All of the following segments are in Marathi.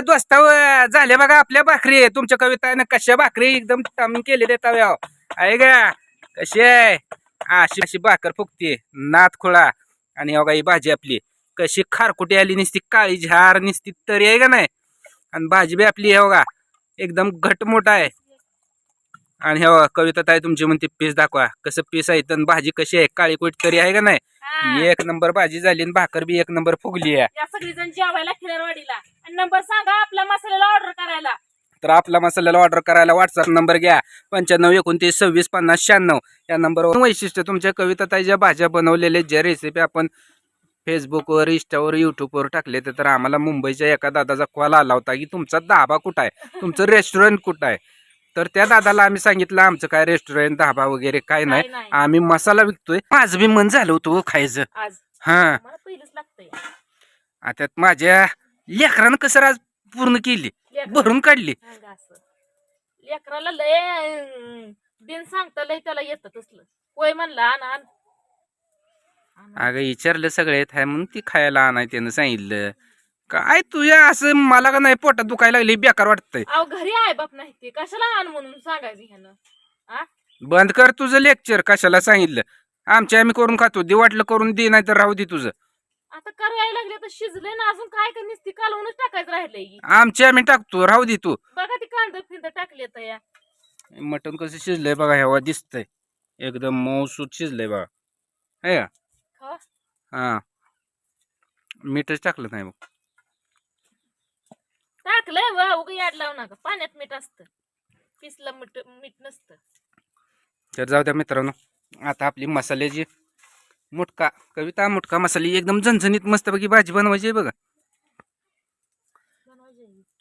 दोस्ताव झाले बघा आपल्या भाकरी. तुमच्या कवितानं कशा भाकरी एकदम टामून केले तव आहे का? कशी आहे? अशी अशी भाकर फुगते नात खोळा. आणि हो ही भाजी आपली. कशी खारकुटी आली निसती काळी झार निसती तरी आहे का नाही? आणि भाजी बी आपली हो आहे बघा एकदम घट मोठा आहे. आणि हो कविता ताई तुमची म्हणते पीस दाखवा. कसं पीस आहे तर भाजी कशी आहे? काळी कुठ तरी आहे का नाही. एक नंबर भाजी झाली आणि भाकर बी एक नंबर फुगली आहे. या सगळी जण जेवायला खिरवाडीला आणि नंबर सांगा आपल्या मसाल्याला ऑर्डर करायला. तर आपला मसाल्याला ऑर्डर करायला व्हॉट्सअप नंबर घ्या. पंच्याण्णव एकोणतीस सव्वीस पन्नास शहाण्णव. या नंबरवर वैशिष्ट्य तुमच्या कविता ज्या भाज्या बनवलेल्या ज्या रेसिपी आपण फेसबुकवर इंस्टावर युट्यूबवर टाकले तर आम्हाला मुंबईच्या एका दादाचा कॉल आला होता की तुमचा धाबा कुठं आहे? तुमचं रेस्टॉरंट कुठं आहे? तर त्या दादाला आम्ही सांगितलं आमचं काय रेस्टॉरंट धाबा वगैरे काय नाही. आम्ही मसाला विकतोय. माझं बी मन झालं होतं हो खायचं. आज. हा. मला पहिलंच लागतंय. आता माझ्या लेकरानं कसं आज पूर्ण केली. लेकरं- भरून काढली. सांगा असं. लेकराला लय अं, बिन सांगता लय त्याला येतं तसलं. होय म्हणला आण आण. आण. अगं विचारलं सगळे आहे म्हणून ती खायला आणाय त्यानं सांगितलं. काय तुझ्या असं मला का नाही पोटात दुखायला लागली बेकार वाटतंय. अहो घरी आहे बाप नाही ते. कशाला आण म्हणून सांगायचं ह्यानं? बंद कर तुझं लेक्चर कशाला सांगितलं? आमच्या आम्ही करून खातो दे वाटलं करून दे नाही तर राहू दे तुझं. आता करायला लागले तर शिजले ना अजून काय का नुसती कालवूनच टाकायचं राहिलंय की. आमच्या आम्ही टाकतो राहू दे तू. बघा ती कांदा फिंदा टाकले तर या. मटण कसं शिजलंय बघा हेवा दिसतंय. एकदम मऊसूत शिजलंय बघा. है का. हा. मीठच टाकलं नाही बघ. टाकलंय वा उगा याड लावू नका. पाण्यात मीठ असतं. पिसलं मीठ मीठ नसतं. तर जाऊ द्या मित्रांनो आता आपली मसाल्याची मुटका कविता मुटका मसाली एकदम झणझणीत मस्तपैकी भाजी बनवायची आहे बघा.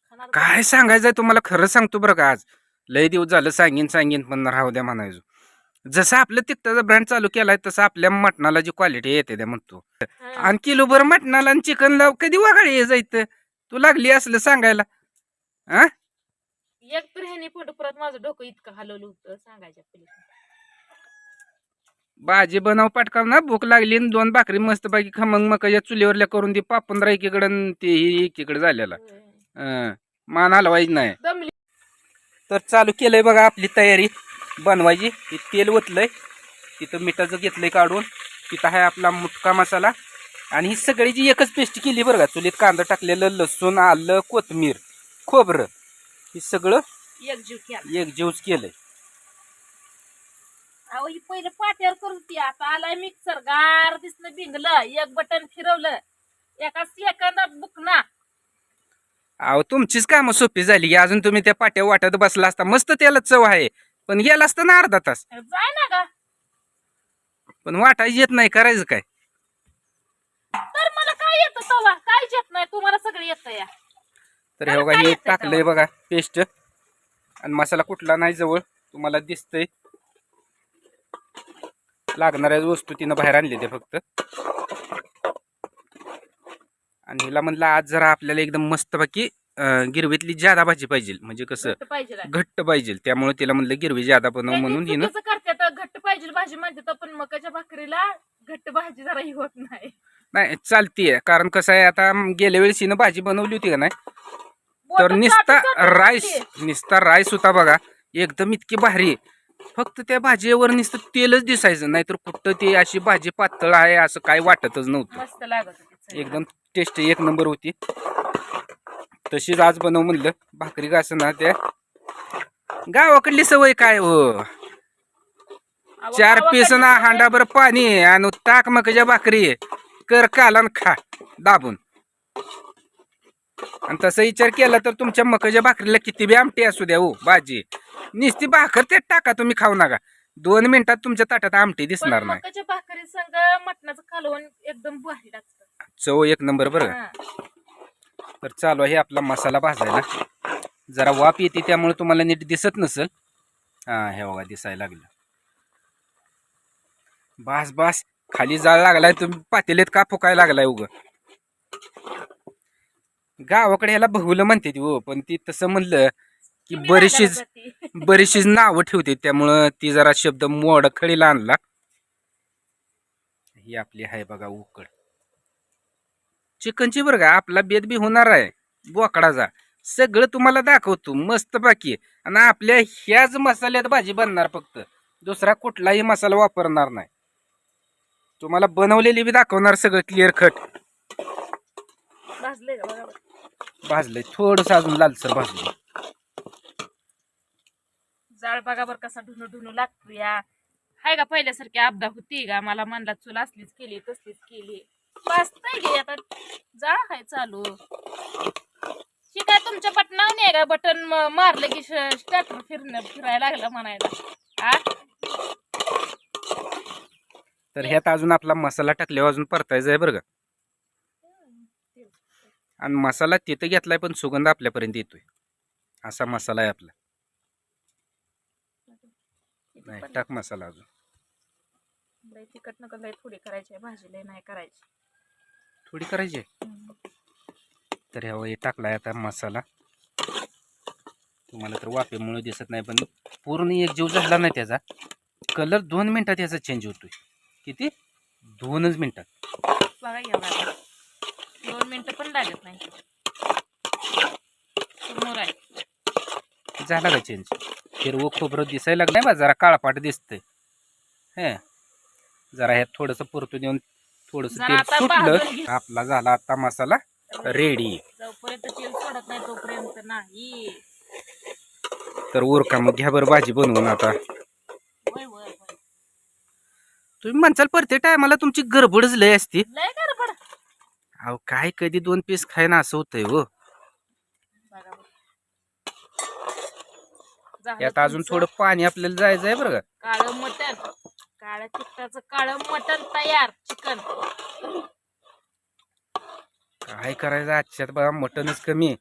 खाणार काय सांगायचंय तुम्हाला? खरं सांगतो बरं का आज. लय दिवस झालं सांगीन सांगीन पण राहू द्या म्हणायचो. जसं आपलं तिकटाचा ब्रँड चालू केलाय तसं आपल्या मटणाला जी क्वालिटी येते त्या म्हणतो. आणि किलो भर मटणाला आणि चिकनला कधी वागाळी ये जायचं? तू लागली असलं सांगायला हा एक तर ह्याने फोटो परत माझं डोकं इतकं हलवलं होतं सांगायच्या पलीकडे भाजी बनव पटकन ना भूक लागली आणि दोन भाकरी मस्त बाकी खमंग मकाच्या चुलीवरल्या करून ती पापुंद्रा एकीकडे ते एकीकडे झालेला. होय. मान हलवायची नाही. दमली. तर चालू केलंय बघा आपली तयारी बनवायची. हे तेल ओतलंय तिथं मिठाचं घेतलंय काढून तिथं आहे आपला मुटका मसाला. आणि ही सगळीची एकच पेस्ट केली बरं का चुलीत कांदा टाकलेलं लसूण आलं कोथमीर खोबरं हे सगळं एक जीव केला. एक जीवच केलंय. अहो ही पहिले पाट्यावर करत होती आता आलाय मिक्सर गार दिसलं बिंगलं एक बटन फिरवलं एका सेकंदात बुकना अहो तुमचीच कामं सोपी झाली की अजून तुम्ही त्या पाट्या वाटत बसला असता मस्त त्याला चव आहे पण गेला असता ना अर्धा तास. जाय ना गा. पण वाटायची येत नाही करायचं काय? तवा काहीच येत नाही तुम्हाला सगळं येतं या. तर हे बघा हे टाकलंय बघा पेस्ट. आणि मसाला कुठला नाही जवळ तुम्हाला दिसतंय. लागणाऱ्या वस्तू तिनं बाहेर आणले ते फक्त. आणि हिला म्हणलं आज जरा आपल्याला एकदम मस्तपैकी अं, गिरवीतली जादा भाजी पाहिजे. म्हणजे कसं घट्ट पाहिजे. घट्ट पाहिजे. त्यामुळे तिला म्हणलं गिरवी जादा एक म्हणून हिनं. करते घट्ट पाहिजे. भाजी म्हणते पण मकाच्या भाकरीला घट्ट भाजी जरा ही होत नाही. नाही चालतीये. कारण कसं आहे आता गेल्या वेळेस हिनं भाजी बनवली होती का नाही? तर निस्ता राईस. निस्ता राईस होता बघा. एकदम इतकी भारी फक्त त्या भाजीवर नुसतं तेलच दिसायचं नाहीतर कुठं ते अशी भाजी पातळ आहे असं काही वाटतच नव्हतं. मस्त लागत होती चवीला. एकदम टेस्ट एक नंबर होती. तशीच आज बनव म्हणलं भाकरी घास ना त्या. गावाकडली सवय काय हो? अहो, चार गावाकडे पीस ना हांडाभर पाणी आणि ताक मकाच्या भाकरी. कर काला आणि खा. दाबून. आणि तसं विचार केला तर तुमच्या मकाच्या भाकरीला किती बी आमटी असू द्या हो भाजी. नुसती भाकर त्यात टाका तुम्ही खाऊ नका. दोन मिनिटात तुमच्या ताटात आमटी दिसणार नाही. मकाच्या भाकरी संग मटणाचं कालवण एकदम भारी लागतं. चव एक नंबर बरं का? हा. तर चालू आहे आपला मसाला भाजायला. जरा वाप येते त्यामुळे तुम्हाला नीट दिसत नसल. हा हे बघा दिसायला लागलं. बास बास. खाली जाळ लागलाय तुम्ही पातेलेत का फुकायला लागलाय उग? गावाकडे याला बहुलं म्हणते ती हो पण ती तसं म्हणलं की बरीचशीच. बरीचशीच नावं ठेवते त्यामुळं ती जरा शब्द मोड खळीला आणला. ही आपली आहे बघा उकड. चिकनची बरं का आपला बेद बी होणार आहे बोकडाचा. सगळं तुम्हाला दाखवतो मस्त बाकी. आणि आपल्या ह्याच मसाल्यात भाजी बनणार फक्त. दुसरा कुठलाही मसाला वापरणार नाही. तुम्हाला बनवलेली बी दाखवणार सगळं क्लिअर कट भाजले. भाजलंय. थोडस अजून लालसर भाजलं जाळ बघा बरं कसा ढुनू ढुनू लागतो या हाय का पहिल्यासारखी आपदा होती का? मला म्हणला चूल असलीच केली तसलीच केली. वाचतंय गे आता? जाळ हाय चालू. शी काय तुमच्या पटनाव नाही का? बटन मारलं की स्टार्टर फिरणं फिरायला लागलं म्हणायला. आ? तर ह्यात अजून आपला मसाला टाकल्यावर अजून परतायचा आहे बरं का. आणि मसाला तिथं घेतलाय पण सुगंध आपल्यापर्यंत येतोय. असा मसाला आहे आपला. नाही टाक मसाला अजून. लय तिखट नका लय थोडी करायची आहे भाजी लय नाही करायची. थोडी करायची आहे. तर ह्यावर हे टाकलाय आता मसाला. तुम्हाला तर वाफेमुळे दिसत नाही पण पूर्ण एक जीव झाला नाही त्याचा. कलर दोन मिनिटात याचा चेंज होतोय. किती? दोनच मिनिटात बघा दोन मिनिटं पण लागत नाही. समोर आहे. झाला का चेंज हिरवं खोबरं दिसायला लागलंय बा जरा काळपाट दिसतंय. हे जरा ह्यात थोडंसं परतून येऊन थोडंसं जरा तेल आता भाजून घे. सुटलं आपला झाला आता मसाला रेडी जोपर्यंत तेल सोडत नाही तोपर्यंत नाही. तर उरका मग घ्या बरं भाजी बनवून आता. तुम्ही म्हणसाल प्रत्येक टायमाला तुमची गडबडच लय असते. लय गडबड. अहो काय कधी दोन पीस खायना असं होतंय हो. बघा बरं. झालं यात अजून तुमचं. थोडं पाणी आपल्याला जायचं आहे बरं का. काळं मटण. काळ्या तिखटाचं काळं मटण तयार चिकन. काय करायचं आजच्यात बघा मटनच कमी आहे.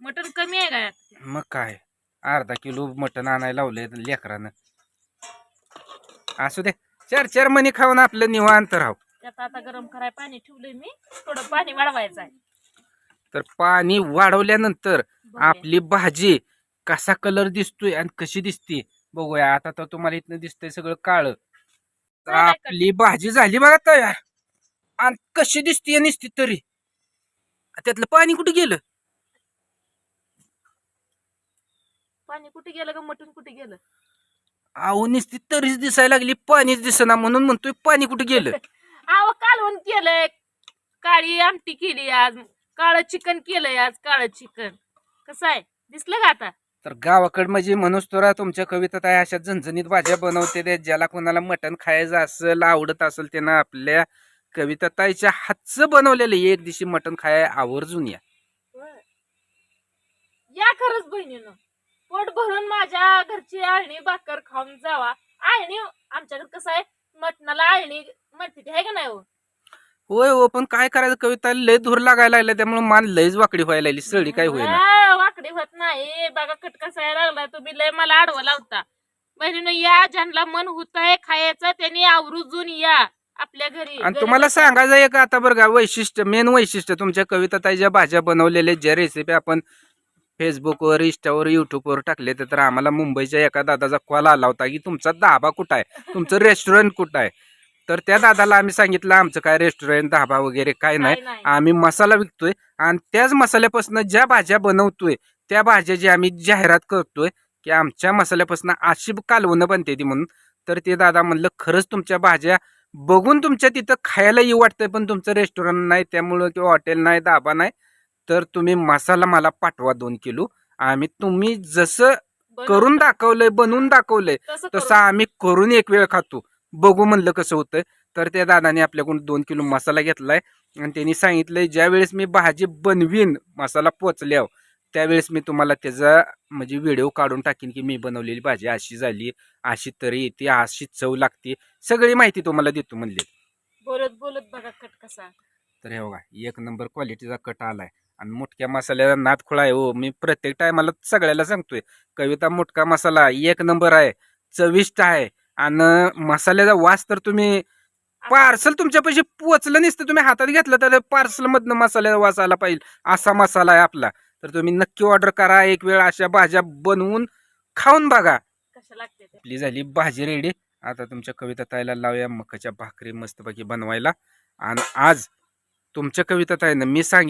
मटण कमी आहे का यात? मग काय अर्धा किलो मटन आणायला लावलंय लेकरानं. असू दे. चार चार मणी खाऊन आपलं निवांत राहू. त्यात आता गरम कराय पाणी ठेवलंय मी. थोडं पाणी वाढवायचं आहे तर पाणी वाढवल्यानंतर. आपली भाजी कसा कलर दिसतोय आणि कशी दिसते बघूया. आता तर तुम्हाला इथनं दिसतंय सगळं काळ. तर? आपली भाजी झाली बघा तयार. आणि कशी दिसते निसती तरी. त्यातलं पाणी कुठे गेलं? पाणी कुठे गेलं का मटण कुठे गेलं? अहो निसती तरीच दिसायला लागली पाणीच दिसना म्हणून म्हणतोय पाणी कुठे गेलं? अहो कालवण केलंय. काळी आमटी केली आज. काळं चिकन केलंय आज काळं चिकन. कसं आहे? दिसलं का आता? तर गावाकड म्हणजे म्हणूस तर तुमच्या कवितात आहे अशा झणझणीत भाज्या बनवते ज्याला कोणाला मटण खायचं असेल आवडत असेल त्यांना आपल्या कविताताईच्या हातचं बनवलेलं एक दिवशी मटण खाय आवर्जून या. या खरंच बहिणीनं. पोट भरून माझ्या घरची आळणी भाकर खाऊन जावा. आळणी आमच्याकडे कसं आहे? मटणाला आळणी म्हणते आहे का नाही हो? होय हो पण काय करायचं? कविता लय धूर लागायला लागला त्यामुळे मान लयच वाकडी व्हायला लागली. सळी काय होईना. आ, वाकडी होत नाही. बघा कट कसा आहे लागला तुम्ही लय मला आडवा लावता. बहिणीनं या ज्यांना मन होत आहे खायचं त्यांनी आवरूजून या आपल्या घरी. आणि तुम्हाला गरीब सांगायचं एक आता बरं का वैशिष्ट्य मेन वैशिष्ट्य तुमच्या कविताताई ज्या भाज्या बनवलेल्या ज्या रेसिपी आपण फेसबुकवर इंस्टावर युट्यूबवर टाकले तर आम्हाला मुंबईच्या एका दादाचा कॉल आला होता की तुमचा धाबा कुठं आहे? तुमचं रेस्टॉरंट कुठं आहे? तर त्या दादाला आम्ही सांगितलं आमचं काय रेस्टॉरंट धाबा वगैरे काय नाही. आम्ही मसाला विकतोय आणि त्याच मसाल्यापासून ज्या भाज्या बनवतोय त्या भाज्या जी आम्ही जाहिरात करतोय की आमच्या मसाल्यापासून अशी कालवणं बनते ती म्हणून. तर ते दादा म्हणलं खरंच तुमच्या भाज्या बघून तुमच्या तिथं खायला येऊ वाटतंय पण तुमचं रेस्टॉरंट नाही त्यामुळं किंवा हॉटेल नाही दाबा नाही. तर तुम्ही मसाला मला पाठवा दोन किलो. आम्ही तुम्ही जसं करून दाखवलंय बनवून दाखवलंय तसं. आम्ही करून एक वेळ खातो. बघू म्हणलं कसं होतंय. तर त्या दादाने आपल्याकडून दोन किलो मसाला घेतलाय आणि त्यांनी सांगितलंय ज्या वेळेस मी भाजी बनवीन मसाला पोचल्यावर त्यावेळेस मी तुम्हाला त्याचा म्हणजे व्हिडिओ काढून टाकीन की मी बनवलेली भाजी अशी झाली अशी तरी येते अशी चव लागते. सगळी माहिती तुम्हाला देतो म्हणले. बोलत बोलत बघा कट कसा. तर हे बघा एक नंबर क्वालिटीचा कट आलाय. आणि मुटक्या मसाल्याला नाद खुळा आहे हो. मी प्रत्येक टायमाला सगळ्याला सांगतोय कविता मुटका मसाला एक नंबर आहे चविष्ट आहे आणि मसाल्याचा वास तर तुम्ही पार्सल तुमच्यापाशी पोचलं नसतं. तुम्ही हातात घेतलं तर पार्सल मधनं मसाल्याचा वास आला पाहिजे. असा मसाला आहे आपला. तर तुम्ही नक्की ऑर्डर करा. एक वेळ अशा भाज्या बनवून खाऊन बघा. कशा लागते ते आपली झाली भाजी रेडी आता तुमच्या कविता ताईला लावूया मकाच्या भाकरी मस्तपैकी बनवायला. आणि आज तुमच्या कविता ताईनं मी सांग